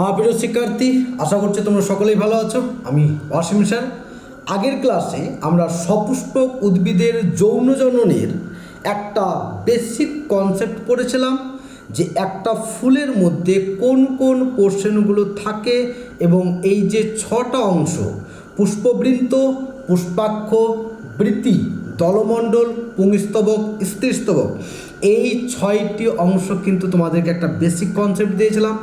আমার প্রিয় শিক্ষার্থী, আশা করছি তোমরা সকলেই ভালো আছো। আমি অসীম স্যার। আগের ক্লাসে আমরা সপুষ্পক উদ্ভিদের যৌন জননের একটা বেসিক কনসেপ্ট পড়েছিলাম যে একটা ফুলের মধ্যে কোন কোন পোর্শনগুলো থাকে এবং এই যে ছটা অংশ পুষ্পবৃন্ত পুষ্পাক্ষ, বৃত্তি, দলমণ্ডল, পুংস্তবক, স্ত্রীস্তবক, এই ছয়টি অংশ কিন্তু তোমাদেরকে একটা বেসিক কনসেপ্ট দিয়েছিলাম।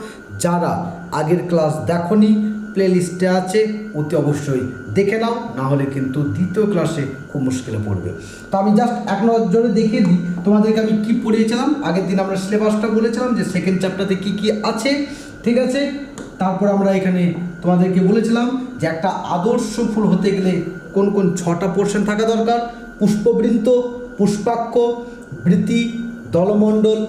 যারা আগের ক্লাস দেখনি প্লেলিস্টে আছে, অতি অবশ্যই দেখে নাও না হলে কিন্তু দ্বিতীয় ক্লাসে খুব মুশকিলে পড়বে। তো আমি জাস্ট এক নজরে দেখিয়ে দিই, তোমাদেরকে আমি কি পড়িয়েছিলাম? আগের দিন আমরা সিলেবাসটা বলেছিলাম যে সেকেন্ড চ্যাপ্টারে কি কি আছে, ঠিক আছে? তারপর আমরা এখানে তোমাদেরকে বলেছিলাম যে একটা আদর্শ ফুল হতে গেলে কোন কোন ছটা পোর্শন থাকা দরকার? পুষ্পবৃন্ত পুষ্পাক্ষ বৃত্তি দলমণ্ডল,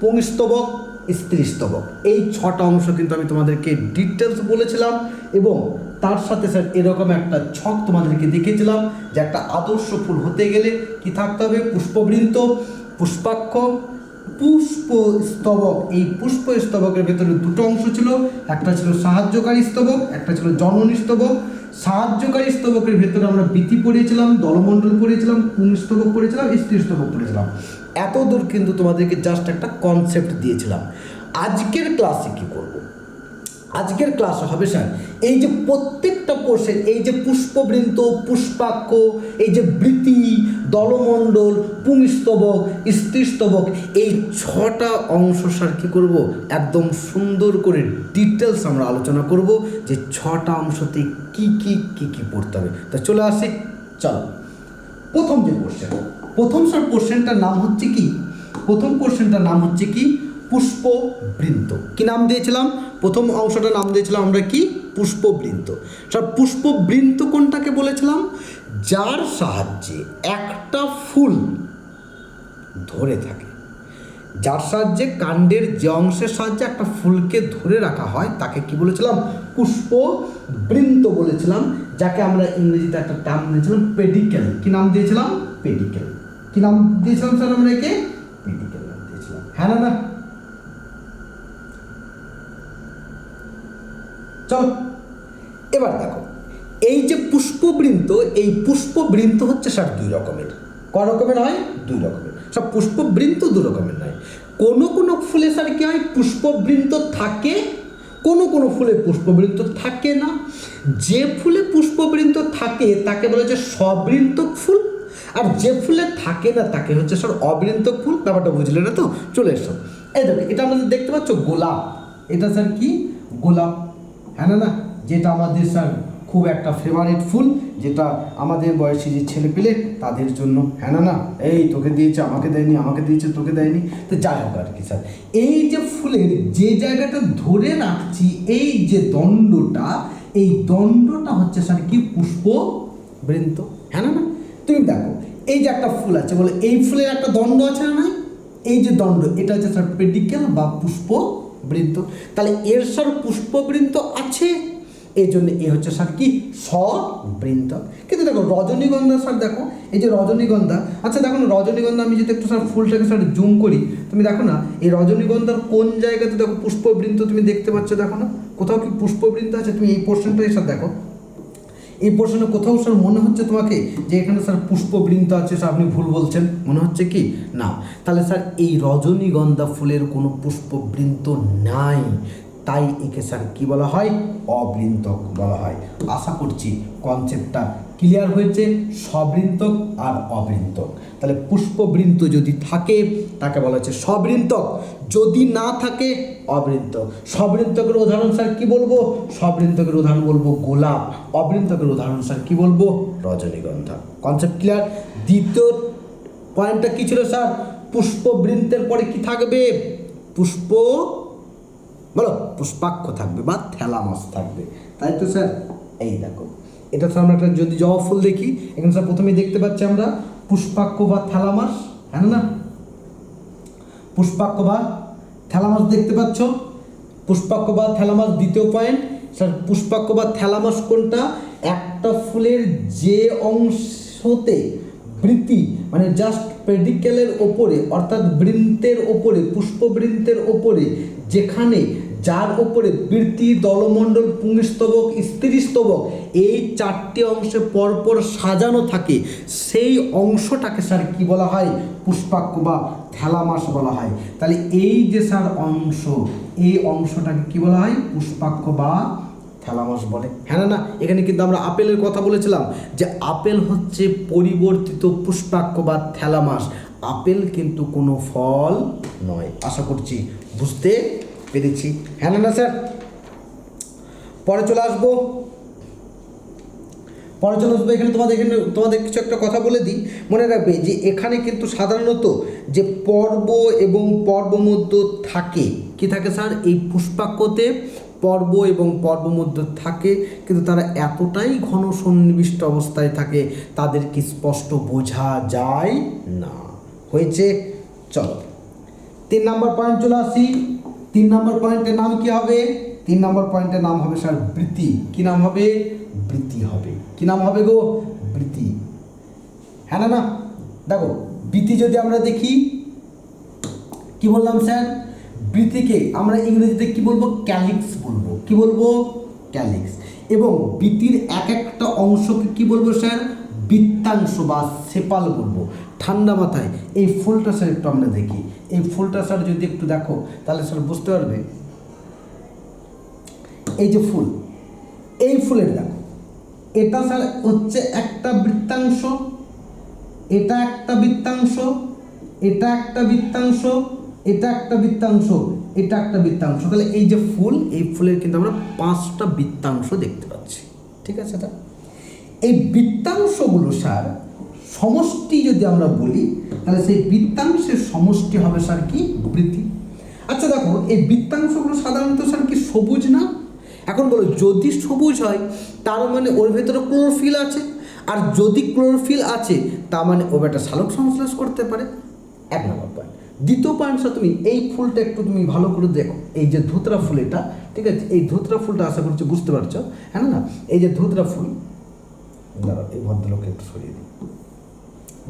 পুংস্তবক স্ত্রীস্তবক এই ছটা অংশ কিন্তু আমি তোমাদেরকে ডিটেলস বলেছিলাম এবং তার সাথে স্যার এরকম একটা ছক তোমাদেরকে দেখিয়েছিলাম যে একটা আদর্শ ফুল হতে গেলে কি থাকতে হবে? পুষ্পবৃন্ত পুষ্পাক্ষ পুষ্প স্তবক এই পুষ্প স্তবকের ভেতরে দুটো অংশ ছিল, একটা ছিল সাহায্যকারী স্তবক, একটা ছিল জননী স্তবক। সাহায্যকারী স্তবকের ভেতরে আমরা বৃতি পড়িয়েছিলাম, দলমণ্ডল পড়িয়েছিলাম স্তবক পড়েছিলাম স্ত্রী স্তবক পড়েছিলাম এত দূর কিন্তু তোমাদেরকে জাস্ট একটা কনসেপ্ট দিয়েছিলাম। আজকের ক্লাসে কি করব? আজকের ক্লাস হবে স্যার। এই যে প্রত্যেকটা পোর্শন এই যে পুষ্পবৃন্ত পুষ্পাক্ষ, এই যে বৃত্তি দলমণ্ডল, পুংস্তবক, স্ত্রীস্তবক, এই ছটা অংশ স্যার কী করব? একদম সুন্দর করে ডিটেলস আমরা আলোচনা করব যে ছটা অংশতে কি কি কি কি পড়তে হবে। তা চলে আসি, চলো। প্রথম যে কোশ্চেন প্রথম স্যার কোশ্চেনটার নাম হচ্ছে কি? প্রথম কোশ্চেনটার নাম হচ্ছে কি? পুষ্পবৃন্ত কি নাম দিয়েছিলাম? প্রথম অংশটার নাম দিয়েছিলাম আমরা কি? পুষ্পবৃন্ত স্যার পুষ্পবৃন্ত কোনটাকে বলেছিলাম? যার সাহায্যে একটা ফুল ধরে থাকে। যার সাহায্যে কাণ্ডের যে অংশের সাহায্যে একটা ফুলকে ধরে রাখা হয়, তাকে কি বলেছিলাম? পুষ্প বৃন্ত বলেছিলাম, যাকে আমরা ইংরেজিতে একটা টার্ম দিয়েছিলাম পেডিকেল কি নাম দিয়েছিলাম? পেডিকেল কি নাম দিয়েছিলাম স্যার আমরা একে? পেডিকেল নাম দিয়েছিলাম। হ্যাঁ না না? চলো। এবার দেখো, এই যে পুষ্পবৃন্ত এই পুষ্পবৃন্ত হচ্ছে স্যার দুই রকমের। ক রকমের হয়? দুই রকমের। সব পুষ্পবৃন্ত দু রকমের নয়। কোনো কোনো ফুলে স্যার কি হয়? পুষ্পবৃন্ত থাকে, কোনো কোনো ফুলে পুষ্পবৃন্ত থাকে না। যে ফুলে পুষ্পবৃন্ত থাকে, তাকে বলে যে সবৃন্তক ফুল। আর যে ফুলে থাকে না, তাকে হচ্ছে স্যার অবৃন্তক ফুল। ব্যাপারটা বুঝলে না তো? চলে এসো। এই দেখো, এটা আমাদের দেখতে পাচ্ছ গোলাপ। এটা স্যার কি? গোলাপ। হ্যাঁ না না যেটা আমাদের স্যার খুব একটা ফেভারিট ফুল, যেটা আমাদের বয়সী যে ছেলে পেলে তাদের জন্য হ্যাঁ না এই তোকে দিয়েছে, আমাকে দেয়নি, আমাকে দিয়েছে, তোকে দেয়নি। তো যাই হোক আর কি স্যার। এই যে ফুলের যে জায়গাটা ধরে রাখছি, এই যে দণ্ডটা, এই দণ্ডটা হচ্ছে স্যার কি? পুষ্প বৃন্ত হ্যাঁ না না? তুমি দেখো, এই যে একটা ফুল আছে, বলে এই ফুলের একটা দণ্ড আছে না এই যে দণ্ড, এটা হচ্ছে স্যার পেডিকেল বা পুষ্প বৃন্ত তাহলে এর স্যার পুষ্পবৃন্ত আছে এই জন্য এ হচ্ছে স্যার কি? সবৃন্ত কিন্তু দেখো রজনীগন্ধা স্যার দেখো, এই যে রজনীগন্ধা আচ্ছা দেখো না, রজনীগন্ধা আমি যদি একটু স্যার ফুলটাকে স্যার জুম করি, তুমি দেখো না, এই রজনীগন্ধার কোন জায়গাতে দেখো পুষ্পবৃন্ত তুমি দেখতে পাচ্ছ দেখো না? কোথাও কি পুষ্পবৃন্ত আছে? তুমি এই পোর্শনটাই স্যার দেখো। এই প্রশ্নে কোথাও স্যার মনে হচ্ছে তোমাকে? যে এখানে স্যার পুষ্পবৃন্ত আছে, স্যার আপনি ভুল বলছেন। মনে হচ্ছে কি? না। তাহলে স্যার এই রজনীগন্ধা ফুলের কোনো পুষ্পবৃন্ত নাই। তাই একে স্যার কী বলা হয়? অবৃন্তক বলা হয়। আশা করছি কনসেপ্টটা ক্লিয়ার হয়েছে, সবৃন্তক আর অবৃন্তক। তাহলে পুষ্পবৃন্ত যদি থাকে, তাকে বলা হচ্ছে সবৃন্তক। যদি না থাকে, অবৃন্তক। সবৃন্তকের উদাহরণ স্যার কি বলব? সবৃন্তকের উদাহরণ বলব গোলাপ। অবৃন্তকের উদাহরণ স্যার কি বলব? রজনীগন্ধা। কনসেপ্ট ক্লিয়ার দ্বিতীয় পয়েন্টটা কি ছিল স্যার? পুষ্পবৃন্তের পরে কি থাকবে? পুষ্প, বলো, পুষ্পাক্ষ থাকবে বা থ্যালামাস থাকবে। তাই তো স্যার? এই দেখো। এটা তো আমরা একটা যদি জবা ফুল দেখি, এখানে স্যার প্রথমেই দেখতে পাচ্ছি আমরা পুষ্পাক্ষ বা থ্যালামাস হ্যাঁ না? পুষ্পাক্ষ বা থ্যালামাস দেখতে পাচ্ছ? পুষ্পাক্ষ বা থ্যালামাস দ্বিতীয় পয়েন্ট স্যার, পুষ্পাক্ষ বা থ্যালামাস কোনটা? একটা ফুলের যে অংশতে বৃত্তি মানে জাস্ট পেডিকেলের ওপরে, অর্থাৎ বৃন্তের ওপরে, পুষ্পবৃন্তের ওপরে, যেখানে যার উপরে বৃত্তি দলমণ্ডল পুংস্তবক স্ত্রীস্তবক, এই চারটি অংশে পরপর সাজানো থাকে। সেই অংশটাকে স্যার কি বলা হয়? পুষ্পাক্ষ বা থ্যালামাস বলা হয়। তাহলে এই যে স্যার অংশ, এই অংশটাকে কি বলা হয়? পুষ্পাক্ষ বা থ্যালামাস বলে। হ্যাঁ না এখানে কিন্তু আমরা আপেলের কথা বলেছিলাম যে আপেল হচ্ছে পরিবর্তিত পুষ্পাক্ষ বা থ্যালামাস আপেল কিন্তু কোনো ফল নয়। আশা করছি বুঝতে পেরেছি হ্যাঁ না না, স্যার। পরে চলে আসব। পরে চলে আসব, এখানে তোমাদের এখানে তোমাদের কিছু একটা কথা বলে দিই। মনে রাখবে যে এখানে কিন্তু সাধারণত যে পর্ব এবং পর্বমধ্য থাকে, কি থাকে স্যার? এই পুষ্পাক্যতে পর্ব এবং পর্বমধ্য থাকে, কিন্তু তারা এতটাই ঘন সন্নিবিষ্ট অবস্থায় থাকে তাদেরকে স্পষ্ট বোঝা যায় না। হয়েছে? চলো। তিন নম্বর পয়েন্ট চলে আসি। তিন নম্বর পয়েন্টের নাম কি হবে? তিন নম্বর পয়েন্টের নাম হবে স্যার বৃত্তি। কি নাম হবে? বৃত্তি হবে। কি নাম হবে গো? বৃত্তি। হ্যাঁ না না? দেখো, বৃত্তি যদি আমরা দেখি, কি বললাম স্যার? বৃত্তিকে আমরা ইংরেজিতে কি বলব? ক্যালিক্স বলব। কি বলব? ক্যালিক্স। এবং বৃত্তির এক একটা অংশকে কি বলব স্যার? বৃত্তাংশ বা সেপাল বলব ঠান্ডা মাথায় এই ফুলটা স্যার একটু আমরা দেখি। এই ফুলটা স্যার যদি একটু দেখো, তাহলে স্যার বুঝতে পারবে। এই যে ফুল, এই ফুলের দেখো, এটা স্যার হচ্ছে একটা বৃত্তাংশ, এটা একটা বৃত্তাংশ, এটা একটা বৃত্তাংশ, এটা একটা বৃত্তাংশ, এটা একটা বৃত্তাংশ। তাহলে এই যে ফুল, এই ফুলের কিন্তু আমরা পাঁচটা বৃত্তাংশ দেখতে পাচ্ছি। ঠিক আছে এটা এই বৃত্তাংশগুলো স্যার, সমষ্টি যদি আমরা বলি, তাহলে সেই বৃত্তাংশের সমষ্টি হবে স্যার কি? বৃত্তি আচ্ছা দেখো, এই বৃত্তাংশগুলো সাধারণত স্যার কি সবুজ না? এখন বলো, যদি সবুজ হয়, তার মানে ওর ভেতরে ক্লোরোফিল আছে, আর যদি ক্লোরোফিল আছে, তার মানে ও একটা শালক সংশ্লেষ করতে পারে। এক নম্বর পয়েন্ট দ্বিতীয় পয়েন্ট স্যার, তুমি এই ফুলটা একটু তুমি ভালো করে দেখো। এই যে ধুতরা ফুল এটা, ঠিক আছে? এই ধুতরা ফুলটা আশা করছি বুঝতে পারছ হ্যাঁ না? এই যে ধুতরা ফুল দাঁড়াও, এই ভদ্রলোককে একটু দিই।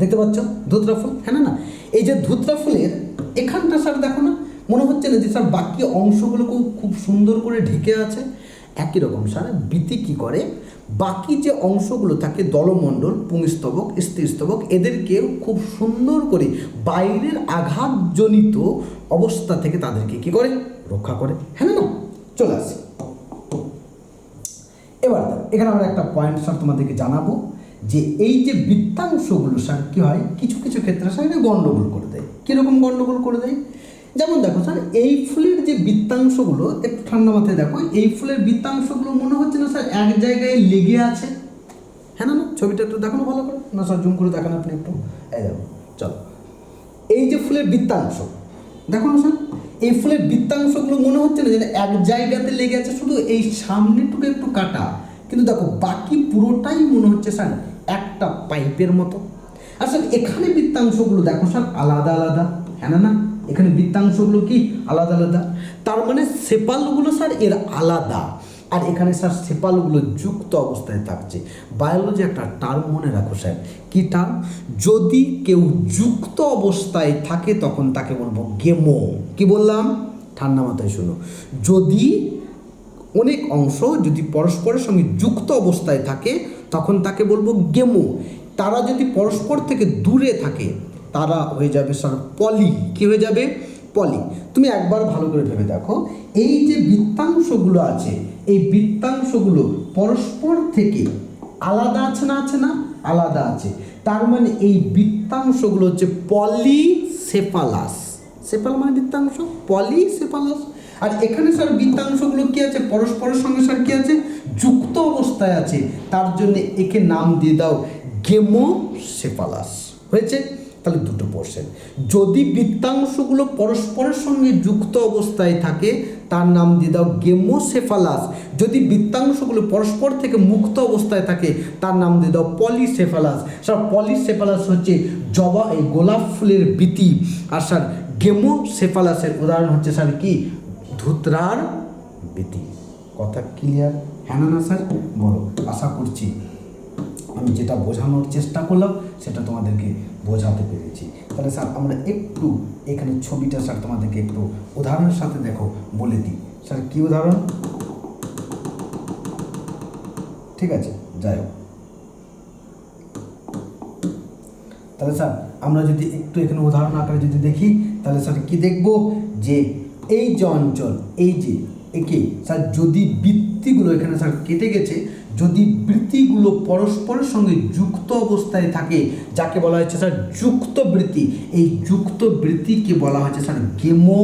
দেখতে পাচ্ছ? ধুতরা ফুল? হ্যাঁ না এই যে ধুতরা ফুলের, এখানটা স্যার দেখো না, মনে হচ্ছে না যে স্যার বাকি অংশগুলোকেও খুব সুন্দর করে ঢেকে আছে। একই রকম, স্যার বৃত্তি কী করে? বাকি যে অংশগুলো থাকে, দলমণ্ডল, পুংস্তবক, স্ত্রীস্তবক এদেরকে খুব সুন্দর করে বাইরের আঘাতজনিত অবস্থা থেকে তাদেরকে কি করে? রক্ষা করে। হ্যাঁ না, চলে আসি। এবার এখানে আমরা একটা পয়েন্ট স্যার তোমাদেরকে জানাব যে এই যে বৃত্তাংশগুলো স্যার কী হয়? কিছু কিছু ক্ষেত্রে স্যার এটা গণ্ডগোল করে দেয়। কীরকম গণ্ডগোল করে দেয়? যেমন দেখো স্যার এই ফুলের যে বৃত্তাংশগুলো একটু ঠান্ডা মাথায় দেখো, এই ফুলের বৃত্তাংশগুলো মনে হচ্ছে না স্যার এক জায়গায় লেগে আছে। হ্যাঁ না না, ছবিটা একটু দেখানো ভালো করে। না স্যার জুম করে দেখান আপনি একটু। এই দেখো, চলো। এই যে ফুলের বৃত্তাংশ, দেখো না স্যার এই ফুলের বৃত্তাংশগুলো মনে হচ্ছে না যে এক জায়গাতে লেগে আছে, শুধু এই সামনেটুকু একটু কাটা। কিন্তু দেখো, বাকি পুরোটাই মনে হচ্ছে স্যার একটা পাইপের মতো। আর স্যার, এখানে বৃত্তাংশগুলো দেখো স্যার, আলাদা আলাদা হ্যাঁ না না? এখানে বৃত্তাংশগুলো কি? আলাদা আলাদা। তার মানে সেপালগুলো স্যার এর আলাদা। আর এখানে স্যার সেপালগুলো যুক্ত অবস্থায় থাকছে। বায়োলজি একটা টার্ম মনে রাখো স্যার। কী টার্ম যদি কেউ যুক্ত অবস্থায় থাকে, তখন তাকে বলব গেমো। কি বললাম? ঠান্ডা মাথায় শুনো। যদি অনেক অংশ যদি পরস্পরের সঙ্গে যুক্ত অবস্থায় থাকে, তখন তাকে বলব গেমো। তারা যদি পরস্পর থেকে দূরে থাকে, তারা হয়ে যাবে স্যার পলি। কি হয়ে যাবে? পলি। তুমি একবার ভালো করে ভেবে দেখো। এই যে বৃত্তাংশগুলো আছে এই বৃত্তাংশগুলো পরস্পর থেকে আলাদা আছে না আছে না? আলাদা আছে। তার মানে এই বৃত্তাংশগুলো হচ্ছে পলিসেফালাস। সেপাল মানে বৃত্তাংশ? পলিসেফালাস। আর এখানে স্যার বৃত্তাংশগুলো কী আছে? পরস্পরের সঙ্গে স্যার কী আছে? যুক্ত অবস্থায় আছে। তার জন্য একে নাম দিয়ে দাও গেমোসেফালাস। হয়েছে? তাহলে দুটো পোর্শন যদি বৃত্তাংশগুলো পরস্পরের সঙ্গে যুক্ত অবস্থায় থাকে তার নাম দিয়ে দাও গেমোসেফালাস। যদি বৃত্তাংশগুলো পরস্পর থেকে মুক্ত অবস্থায় থাকে, তার নাম দিয়ে দাও পলিসেফালাস। স্যার, পলিসেফালাস হচ্ছে জবা এই গোলাপ ফুলের বৃতি আর স্যার, গেমোসেফালাসের উদাহরণ হচ্ছে স্যার কি? ধুতরার বৃতি কথা ক্লিয়ার হ্যাঁ না, স্যার? বলো, আশা করছি। আমি যেটা বোঝানোর চেষ্টা করলাম, সেটা তোমাদেরকে বোঝাতে পেরেছি। তাহলে স্যার, আমরা একটু এখানে ছবিটা, স্যার, তোমাদেরকে একটু উদাহরণের সাথে দেখো, বলে দিই। স্যার, কী উদাহরণ? ঠিক আছে, যাই হোক। তাহলে, স্যার, আমরা যদি একটু এখানে উদাহরণ আকারে যদি দেখি, তাহলে, স্যার, কি দেখব? যে এই যে অঞ্চল, এই যে একে, স্যার, যদি বৃত্তিগুলো এখানে, স্যার, কেটে গেছে যদি বৃত্তিগুলো পরস্পরের সঙ্গে যুক্ত অবস্থায় থাকে, যাকে বলা হয়েছে স্যার যুক্ত বৃত্তি। এই যুক্ত বৃত্তিকে বলা হয়েছে স্যার গেমো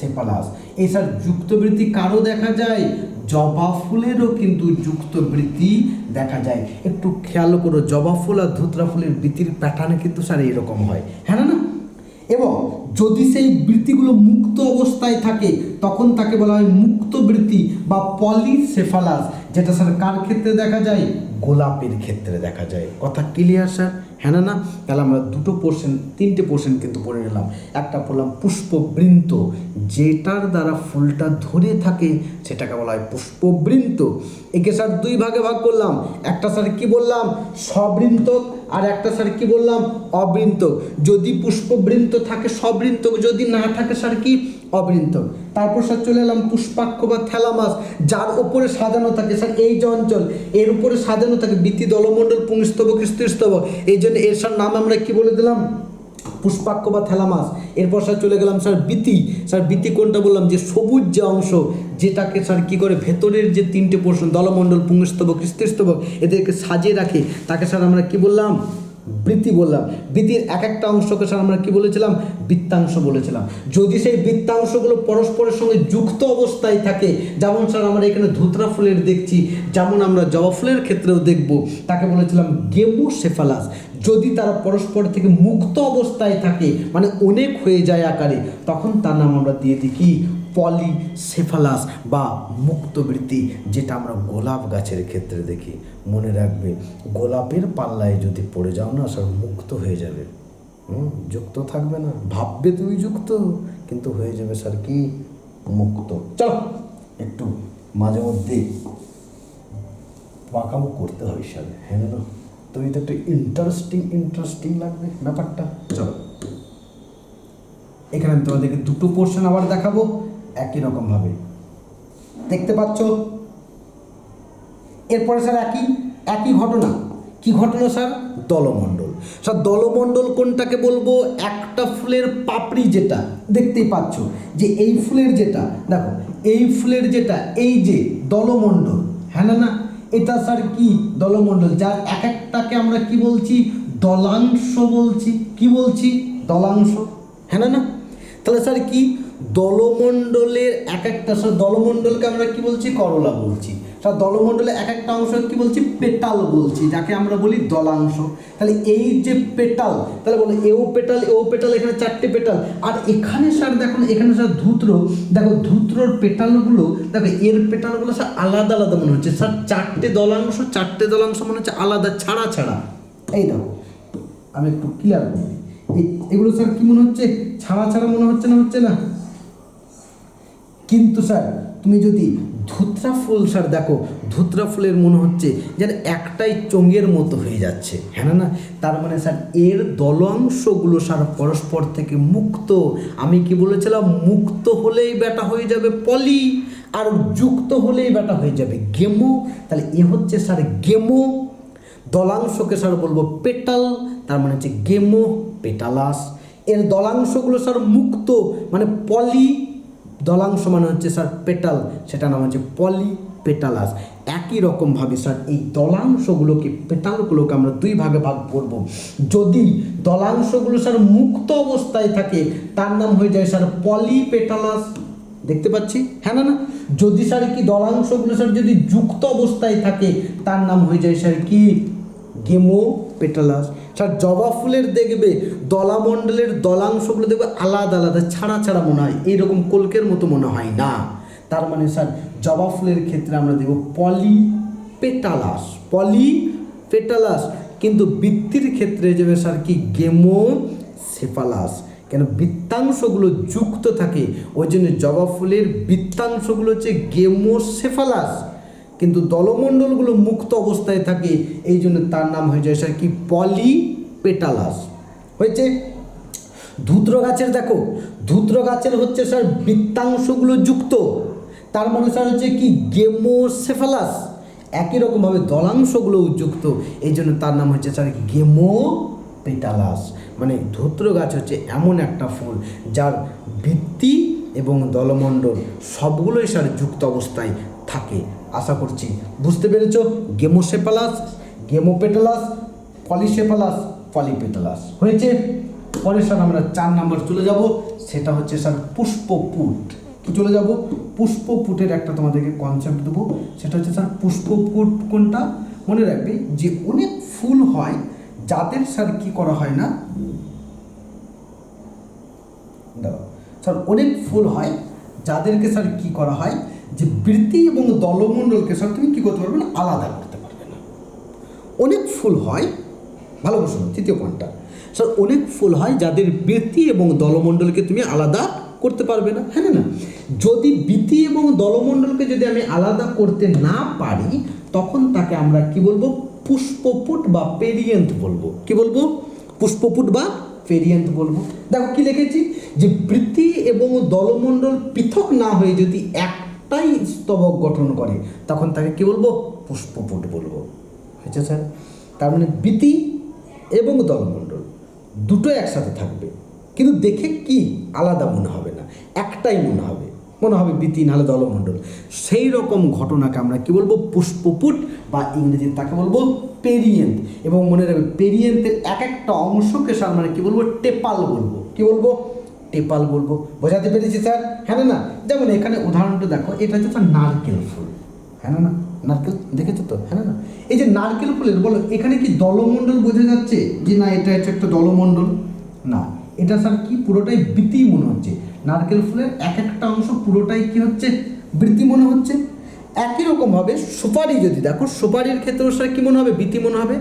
সেপালাস এই স্যার যুক্ত বৃত্তি কারও দেখা যায়? জবা ফুলেরও কিন্তু যুক্ত বৃত্তি দেখা যায়। একটু খেয়াল করো, জবা ফুল আর ধুতরা ফুলের বৃত্তির প্যাটার্ন কিন্তু স্যার এরকম হয়। হ্যাঁ না না? এবং যদি সেই বৃত্তিগুলো মুক্ত অবস্থায় থাকে, তখন তাকে বলা হয় মুক্ত বৃত্তি বা পলিসেফালাস। যেটা স্যার কার ক্ষেত্রে দেখা যায়? গোলাপের ক্ষেত্রে দেখা যায়। কথা ক্লিয়ার স্যার? হ্যাঁ না তাহলে আমরা দুটো পোর্শন তিনটে পোর্শন কিন্তু পড়ে নিলাম। একটা পড়লাম পুষ্পবৃন্ত। যেটার দ্বারা ফুলটা ধরে থাকে, সেটাকে বলা হয় পুষ্পবৃন্ত। একে স্যার দুই ভাগে ভাগ করলাম। একটা স্যার কি বললাম? সবৃন্তক। আর একটা স্যার কি বললাম? অবৃন্তক। যদি পুষ্পবৃন্ত থাকে, সবৃন্তক। যদি না থাকে, স্যার কি? অবৃন্তক তারপর স্যার চলে এলাম পুষ্পাক্ষ বা থ্যালামাস যার উপরে সাজানো থাকে স্যার এই যে অঞ্চল, এর উপরে সাজানো থাকে বৃত্তি দলমণ্ডল, পুংস্তবক স্তবক এই জন্য এর স্যার নাম আমরা কি বলে দিলাম? পুষ্পাক্ষ বা থ্যালামাস এরপর স্যার চলে গেলাম স্যার বিতি। স্যার বিতি কোনটা বললাম? যে সবুজ যে অংশ, যেটাকে স্যার কি করে? ভেতরের যে তিনটে পোর্শন দলমণ্ডল, পুংস্তবক স্তবক এদেরকে সাজিয়ে রাখে। তাকে স্যার আমরা কি বললাম? বৃত্তি বললাম। বৃত্তির এক একটা অংশকে স্যার আমরা কি বলেছিলাম? বৃত্তাংশ বলেছিলাম। যদি সেই বৃত্তাংশগুলো পরস্পরের সঙ্গে যুক্ত অবস্থায় থাকে, যেমন স্যার আমরা এখানে ধুতরা ফুলের দেখছি, যেমন আমরা জবা ফুলের ক্ষেত্রেও দেখব, তাকে বলেছিলাম গেমু সেফালাস যদি তারা পরস্পর থেকে মুক্ত অবস্থায় থাকে মানে অনেক হয়ে যায় আকারে, তখন তার নাম আমরা দিয়ে দিই কি? পলিসেফালাস বা মুক্তবৃত্তি, যেটা আমরা গোলাপ গাছের ক্ষেত্রে দেখি। মনে রাখবে, গোলাপের পাল্লায় যদি পড়ে যাও না, সব মুক্ত হয়ে যাবে। হুম, যুক্ত থাকবে না। ভাববে তুমি যুক্ত, কিন্তু হয়ে যাবে স্যার কি? মুক্ত। চলো, একটু মাঝে মধ্যে পাকামো করতে হয় স্যার হ্যাঁ না? তুমি তো একটু ইন্টারেস্টিং ইন্টারেস্টিং লাগবে ব্যাপারটা। চলো। এখানে তোমাদেরকে দুটো পোর্শন আবার দেখাবো। একই রকমভাবে দেখতে পাচ্ছ? এরপরে স্যার একই একই ঘটনা। কি ঘটনা স্যার? দলমণ্ডল। স্যার, দলমণ্ডল কোনটাকে বলব? একটা ফুলের পাপড়ি যেটা, দেখতেই পাচ্ছ যে এই ফুলের যেটা, দেখো, এই ফুলের যেটা, এই যে দলমণ্ডল হ্যাঁ না না? এটা স্যার কি দলমণ্ডল? যার এক একটাকে আমরা কি বলছি? দলাংশ বলছি। কি বলছি? দলাংশ হ্যাঁ না না? তাহলে স্যার কি? দলমণ্ডলের এক একটা দলমণ্ডলকে আমরা কি বলছি? করলা বলছি। স্যার দলমণ্ডলের এক একটা অংশ কি বলছি? পেটাল বলছি, যাকে আমরা বলি দলাংশ। তাহলে এই যে পেটাল, তাহলে বলো, এও পেটাল এও পেটাল, এখানে চারটে পেটাল। আর এখানে স্যার দেখুন এখানে স্যার ধূত্র। দেখো, ধূত্রর পেটালগুলো, দেখো, এর পেটালগুলো স্যার আলাদা আলাদা মনে হচ্ছে। স্যার, চারটে দলাংশ চারটে দলাংশ মনে হচ্ছে আলাদা, ছাড়া ছাড়া। এই দেখো, আমি একটু ক্লিয়ার করি এগুলো স্যার কি মনে হচ্ছে? ছাড়া ছাড়া মনে হচ্ছে না হচ্ছে না? কিন্তু স্যার, তুমি যদি ধুতরা ফুল, স্যার, দেখো, ধুতরা ফুলের মনে হচ্ছে যেন একটাই চোঙের মতো হয়ে যাচ্ছে। হ্যাঁ না? তার মানে স্যার, এর দলাংশগুলো, স্যার, পরস্পর থেকে মুক্ত। আমি কি বলেছিলাম? মুক্ত হলেই ব্যাটা হয়ে যাবে পলি, আর যুক্ত হলেই ব্যাটা হয়ে যাবে গেমো। তাহলে এ হচ্ছে স্যার গেমো। দলাংশকে স্যার বলব পেটাল, তার মানে হচ্ছে গেমো, পেটালাস। এর দলাংশগুলো, স্যার, মুক্ত মানে পলি দলাংশ মানে হচ্ছে স্যার পেটাল সেটা নাম হচ্ছে পলি পেটালাস একই রকমভাবে স্যার এই দলাংশগুলোকে পেটালগুলোকে আমরা দুই ভাগে ভাগ করব। যদি দলাংশগুলো স্যার মুক্ত অবস্থায় থাকে, তার নাম হয়ে যায় স্যার পলি পেটালাস দেখতে পাচ্ছি? হ্যাঁ না না? যদি স্যার কি দলাংশগুলো স্যার যদি যুক্ত অবস্থায় থাকে, তার নাম হয়ে যায় স্যার কি? গেমো পেটালাস স্যার জবা ফুলের দেখবে, দলামণ্ডলের দলাংশগুলো দেখবে আলাদা আলাদা, ছাড়া ছাড়া মনে হয়। এইরকম কলকের মতো মনে হয় না। তার মানে স্যার, জবা ফুলের ক্ষেত্রে আমরা দেখব পলি পেটালাস পলি পেটালাস কিন্তু বৃত্তির ক্ষেত্রে যাবে স্যার কি গেমো সেফালাস কেন বৃত্তাংশগুলো যুক্ত থাকে, ওই জন্য জবা ফুলের বৃত্তাংশগুলো হচ্ছে গেমো গেমোসেফালাস। কিন্তু দলমণ্ডলগুলো মুক্ত অবস্থায় থাকে, এই জন্য তার নাম হয়ে যায় স্যার কি? পলি পেটালাস হয়েছে? ধূত্র গাছের দেখো ধূত্র গাছের হচ্ছে স্যার বৃত্তাংশগুলো যুক্ত। তার মানে স্যার হচ্ছে কি? গেমোসেফালাস। একই রকমভাবে দলাংশগুলো যুক্ত। এই জন্য তার নাম হচ্ছে স্যার গেমো পেটালাস মানে ধূত্র গাছ হচ্ছে এমন একটা ফুল, যার ভিত্তি এবং দলমণ্ডল সবগুলোই স্যার যুক্ত অবস্থায় থাকে। আশা করছি। বুঝতে পেরেছ? গেমোসেপালাস গেমোপেটালাস পলিসেপালাস পলিপেটালাস। হয়েছে? পরে স্যার আমরা চার নাম্বার চলে যাব, সেটা হচ্ছে স্যার পুষ্পপুট। কি চলে যাব? পুষ্পপুটের একটা তোমাদেরকে কনসেপ্ট দেবো। সেটা হচ্ছে স্যার পুষ্পপুট কোনটা? মনে রাখবে যে অনেক ফুল হয়, যাদের স্যার কি করা হয় না? দাঁড়াও। স্যার অনেক ফুল হয়, যাদেরকে স্যার কি করা হয়? যে বৃত্তি এবং দলমণ্ডলকে স্যার তুমি কী করতে পারবে না, আলাদা করতে পারবে না। অনেক ফুল হয়, ভালো প্রশ্ন, তৃতীয় পয়েন্টটা। স্যার, অনেক ফুল হয় যাদের বৃত্তি এবং দলমণ্ডলকে তুমি আলাদা করতে পারবে না হ্যাঁ না? যদি বৃত্তি এবং দলমণ্ডলকে যদি আমি আলাদা করতে না পারি, তখন তাকে আমরা কি বলব? পুষ্পপুট বা পেরিয়েন্ট বলব। কি বলব? পুষ্পপুট বা পেরিয়েন্ট বলব। দেখো কি লিখেছি? যে বৃত্তি এবং দলমণ্ডল পৃথক না হয়ে যদি একটাই স্তবক গঠন করে, তখন তাকে কি বলব? পুষ্পপুট বলব। হয়েছে স্যার? তার মানে বৃত্তি এবং দলমণ্ডল দুটো একসাথে থাকবে। কিন্তু দেখে কি আলাদা মনে হবে না, একটাই মনে হবে। মনে হবে বৃত্তি নাহলে দলমণ্ডল। সেই রকম ঘটনাকে আমরা কি বলব? পুষ্পপুট বা ইংরেজি তাকে বলব পেরিয়েন্ট। এবং মনে রাখবে, পেরিয়েন্টের এক একটা অংশকে স্যার মানে কি বলব? টেপাল বলব। কি বলব? টেপাল বলব। বোঝাতে পেরেছি স্যার? হ্যাঁ না, যেমন এখানে উদাহরণটা দেখো এটা হচ্ছে স্যার নারকেল ফুল। হ্যাঁ না, নারকেল দেখেছ তো? হ্যাঁ না এই যে নারকেল ফুলের বলো এখানে কি দলমণ্ডল বোঝা যাচ্ছে? যে না এটা হচ্ছে একটা দলমণ্ডল? না এটা স্যার কি পুরোটাই বৃত্তি মনে হচ্ছে। নারকেল ফুলের এক একটা অংশ পুরোটাই কি হচ্ছে? বৃত্তি মনে হচ্ছে। একই রকমভাবে সুপারি যদি দেখো সুপারির ক্ষেত্রেও স্যার কী মনে হবে? বৃত্তি মনে হবে।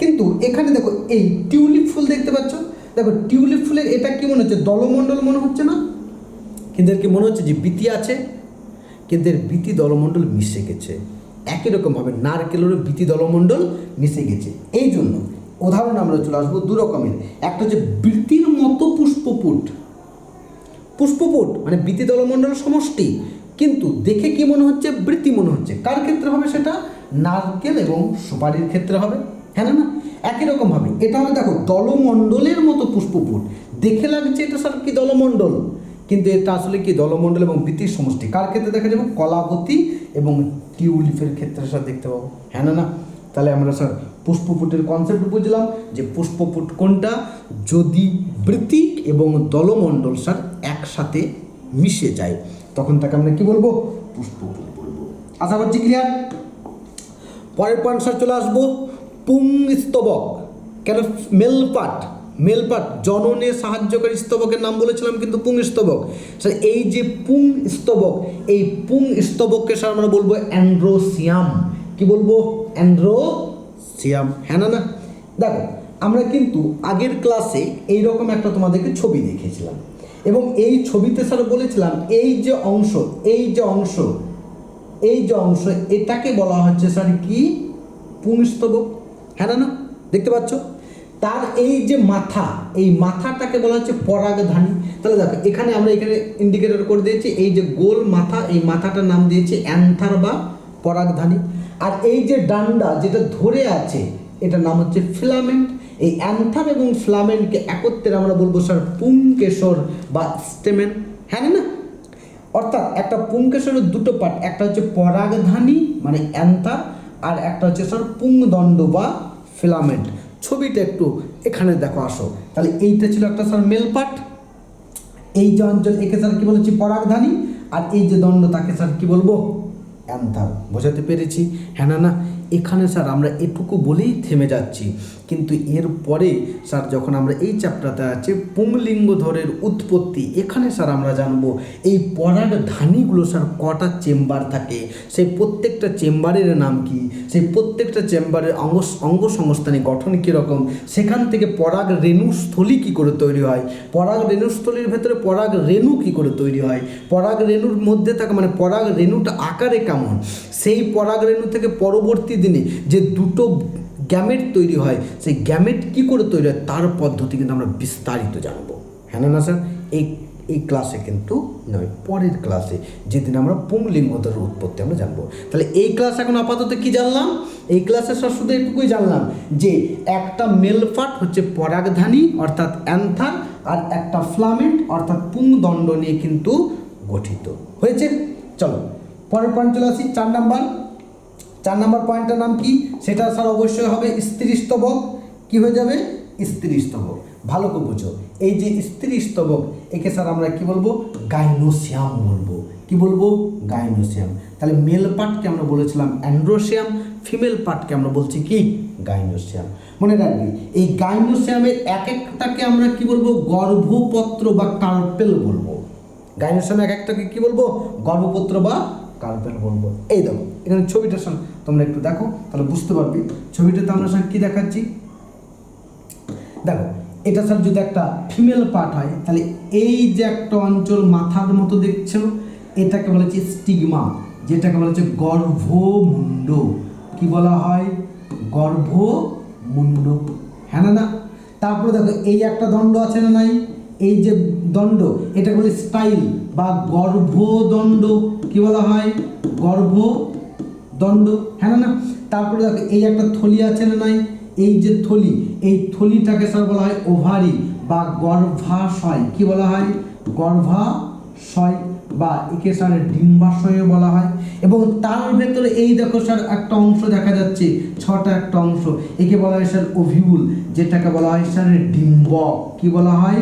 কিন্তু এখানে দেখো এই টিউলিপ ফুল দেখতে পাচ্ছ? দেখো টিউলিপ ফুলের এটা কি মনে হচ্ছে? দলমণ্ডল মনে হচ্ছে না? কিন্তু কি মনে হচ্ছে যে বৃত্তি আছে। কিন্তু এর বৃত্তি দলমণ্ডল মিশে গেছে। একই রকমভাবে নারকেলেরও বৃত্তি দলমণ্ডল মিশে গেছে। এই জন্য উদাহরণ আমরা চলে আসব দু রকমের। একটা হচ্ছে বৃত্তির মতো পুষ্পপুট। পুষ্পপুট মানে বৃত্তি দলমণ্ডল সমষ্টি। কিন্তু দেখে কি মনে হচ্ছে? বৃত্তি মনে হচ্ছে। কার ক্ষেত্রে হবে সেটা? নারকেল এবং সুপারির ক্ষেত্রে হবে। হ্যাঁ না? একই রকমভাবে এটা হবে দেখো, দলমণ্ডলের মতো পুষ্পপুট। দেখে লাগছে এটা স্যার কি দলমণ্ডল? কিন্তু এটা আসলে কি দলমণ্ডল এবং বৃত্তির সমষ্টি? কার ক্ষেত্রে দেখা যাবে? কলাবতী এবং টিউলিফের ক্ষেত্রে স্যার দেখতে পাবো। হ্যাঁ না না? তাহলে আমরা স্যার পুষ্পপুটের কনসেপ্ট বুঝলাম যে পুষ্পপুট কোনটা? যদি বৃত্তি এবং দলমণ্ডল স্যার একসাথে মিশে যায়, তখন তাকে আমরা কি বলব? পুষ্পপুট বলব। আশা করছি ক্লিয়ার পরের পয়েন্ট স্যার চলে আসব। পুং স্তবক, কেন মেলপাট মেলপাট জননে সাহায্যকারী স্তবকের নাম বলেছিলাম কিন্তু পুং স্তবক। স্যার এই যে পুং স্তবক, এই পুং স্তবককে স্যার আমরা বলব অ্যান্ড্রোসিয়াম। কি বলব? অ্যান্ড্রোসিয়াম। হ্যাঁ না না? দেখো, আমরা কিন্তু আগের ক্লাসে এই রকম একটা তোমাদেরকে ছবি দেখিয়েছিলাম এবং এই ছবিতে স্যার বলেছিলাম, এই যে অংশ, এই যে অংশ, এই যে অংশ, এটাকে বলা হচ্ছে স্যার কি? পুংস্তবক হ্যাঁ না না? দেখতে পাচ্ছ? তার এই যে মাথা, এই মাথাটাকে বলা হচ্ছে পরাগধানী। তাহলে দেখো, এখানে আমরা এখানে ইন্ডিকেটর করে দিয়েছি, এই যে গোল মাথা, এই মাথাটার নাম দিয়েছি অ্যান্থার বা পরাগধানী। আর এই যে ডান্ডা যেটা ধরে আছে, এটার নাম হচ্ছে ফিলামেন্ট। এই অ্যান্থার এবং ফিলামেন্টকে একত্রে আমরা বলব স্যার পুংকেশর বা স্টেমেন। হ্যাঁ না অর্থাৎ একটা পুংকেশরের দুটো পার্ট একটা হচ্ছে পরাগধানী মানে অ্যান্থার, আর একটা হচ্ছে স্যার পুংদণ্ড বা ফিলামেন্ট ছবিটা একটু এখানে দেখো, আসো। তাহলে এইটা ছিল একটা স্যার মেল পার্ট এই যে অঞ্চল একে স্যার কী বলেছি? পরাগধানী। আর এই যে দণ্ড, তাকে স্যার কী বলব? অ্যান্থার। বোঝাতে পেরেছি। হ্যাঁ না না, এখানে স্যার আমরা এটুকু বলেই থেমে যাচ্ছি। কিন্তু এর পরে স্যার যখন আমরা এই চ্যাপ্টারতে আছে, পুংলিঙ্গ ধরের উৎপত্তি, এখানে স্যার আমরা জানব এই পরাগ ধানীগুলো স্যার কটা চেম্বার থাকে? সেই প্রত্যেকটা চেম্বারের নাম কি? সেই প্রত্যেকটা চেম্বারের অঙ্গ অঙ্গ সংস্থানে গঠন কীরকম? সেখান থেকে পরাগ রেণুস্থলী কী করে তৈরি হয়? পরাগ রেণুস্থলীর ভেতরে পরাগ রেণু কী করে তৈরি হয়? পরাগ রেণুর মধ্যে থাকা মানে পরাগ রেণুটা আকারে কেমন? সেই পরাগ রেণু থেকে পরবর্তী দিনে যে দুটো গ্যামেট তৈরি হয়, সেই গ্যামেট কি করে তৈরি হয়, তার পদ্ধতি কিন্তু আমরা বিস্তারিত জানব। হ্যাঁ না স্যার এই এই ক্লাসে কিন্তু নয়, পরের ক্লাসে যেদিন আমরা পুংলিঙ্গদের উৎপত্তি আমরা জানব। তাহলে এই ক্লাস এখন আপাতত কি জানলাম? এই ক্লাসে স্যার শুধু এটুকুই জানলাম যে একটা মেলফাট হচ্ছে পরাগধানী, অর্থাৎ অ্যান্থার, আর একটা ফ্লামেন্ট, অর্থাৎ পুংদণ্ড নিয়ে কিন্তু গঠিত। হয়েছে? চলো, পরের পয়েন্ট চলে আসি, চার নাম্বার। চার নাম্বার পয়েন্টটার নাম কি? সেটা স্যার অবশ্যই হবে স্ত্রী স্তবক কি হয়ে যাবে? স্ত্রী স্তবক ভালো করে বুঝো। এই যে স্ত্রী স্তবক একে স্যার আমরা কি বলব? গাইনোসিয়াম বলব। কি বলব? গাইনোসিয়াম। তাহলে মেল পার্টকে আমরা বলেছিলাম অ্যান্ড্রোসিয়াম, ফিমেল পার্টকে আমরা বলছি কি? গাইনোসিয়াম। মনে রাখবি, এই গাইনোসিয়ামের এক একটাকে আমরা কি বলব? গর্ভপত্র বা কার্পেল বলব। গাইনোসিয়াম এক একটাকে কি বলব? গর্ভপত্র বা কার্পেল বলব। এই দেখো, এখানে ছবিটা সঙ্গে তোমরা একটু দেখো, তাহলে বুঝতে পারবি। ছবিটাতে আমরা সঙ্গে কী দেখাচ্ছি? দেখো, এটা স্যার যদি একটা ফিমেল পার্ট হয়, তাহলে এই যে একটা অঞ্চল মাথার মতো দেখছ, এটাকে বলা হচ্ছে স্টিগমা যেটাকে বলা হচ্ছে গর্ভমুণ্ড। কি বলা হয়? গর্ভমুণ্ড। হ্যাঁ না না? তারপরে দেখো, এই একটা দণ্ড আছে না নাই? এই যে দণ্ড এটা বলে স্টাইল বা গর্ভদণ্ড। কি বলা হয়? গর্ভ দণ্ড হ্যাঁ না তারপরে দেখো, এই একটা থলি আছে না নাই? এই যে থলি, এই থলিটাকে স্যার বলা হয় ওভারি বা গর্ভাশয়। কি বলা হয়? গর্ভাশয় বা একে স্যার ডিম্বাশয় বলা হয়। এবং তার ভেতরে এই দেখো স্যার একটা অংশ দেখা যাচ্ছে, ছটা একটা অংশ। একে বলা হয় স্যার ওভিউল যেটাকে বলা হয় স্যার ডিম্বক। কি বলা হয়?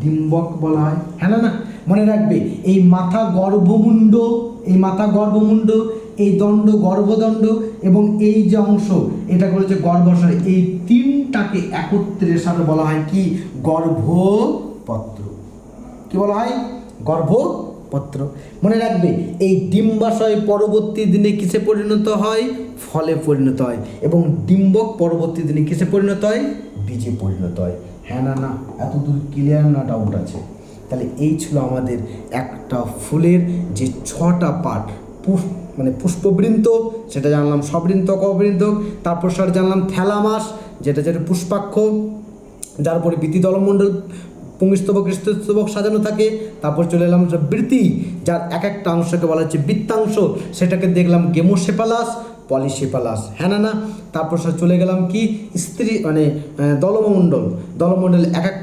ডিম্বক বলা হয় হ্যাঁ না? মনে রাখবে, এই মাথা গর্ভমুণ্ড, এই মাথা গর্ভমুণ্ড এই দণ্ড, গর্ভদণ্ড এবং এই যে অংশ, এটা করেছে গর্ভাশয় এই তিনটাকে একত্রের সাথে বলা হয় কি? গর্ভপত্র। কি বলা হয়? গর্ভপত্র। মনে রাখবে, এই ডিম্বাশয় পরবর্তী দিনে কিসে পরিণত হয়? ফলে পরিণত হয়। এবং ডিম্বক পরবর্তী দিনে কিসে পরিণত হয়? বীজে পরিণত হয়। হ্যাঁ না না এত দূর ক্লিয়ার না ডাউট আছে। তাহলে এই ছিল আমাদের একটা ফুলের যে ছটা পার্ট, পুষ্প মানে পুষ্পবৃন্ত, সেটা জানলাম সবৃন্তক অবৃন্তক তারপর স্যার জানলাম থ্যালামাস যেটা যেটা পুষ্পাক্ষ, যার উপরে বৃত্তি দলমণ্ডল পুংস্তবক কৃষ্ণস্তবক সাজানো থাকে, তারপর চলে এলাম বৃত্তি, যার এক একটা অংশকে বলা হচ্ছে বৃত্তাংশ, সেটাকে দেখলাম গেমোসেপালাস, পলিসেপালাস হ্যাঁ না না? তারপর স্যার চলে গেলাম কি? স্ত্রী মানে দলমণ্ডল দলমণ্ডল এক এক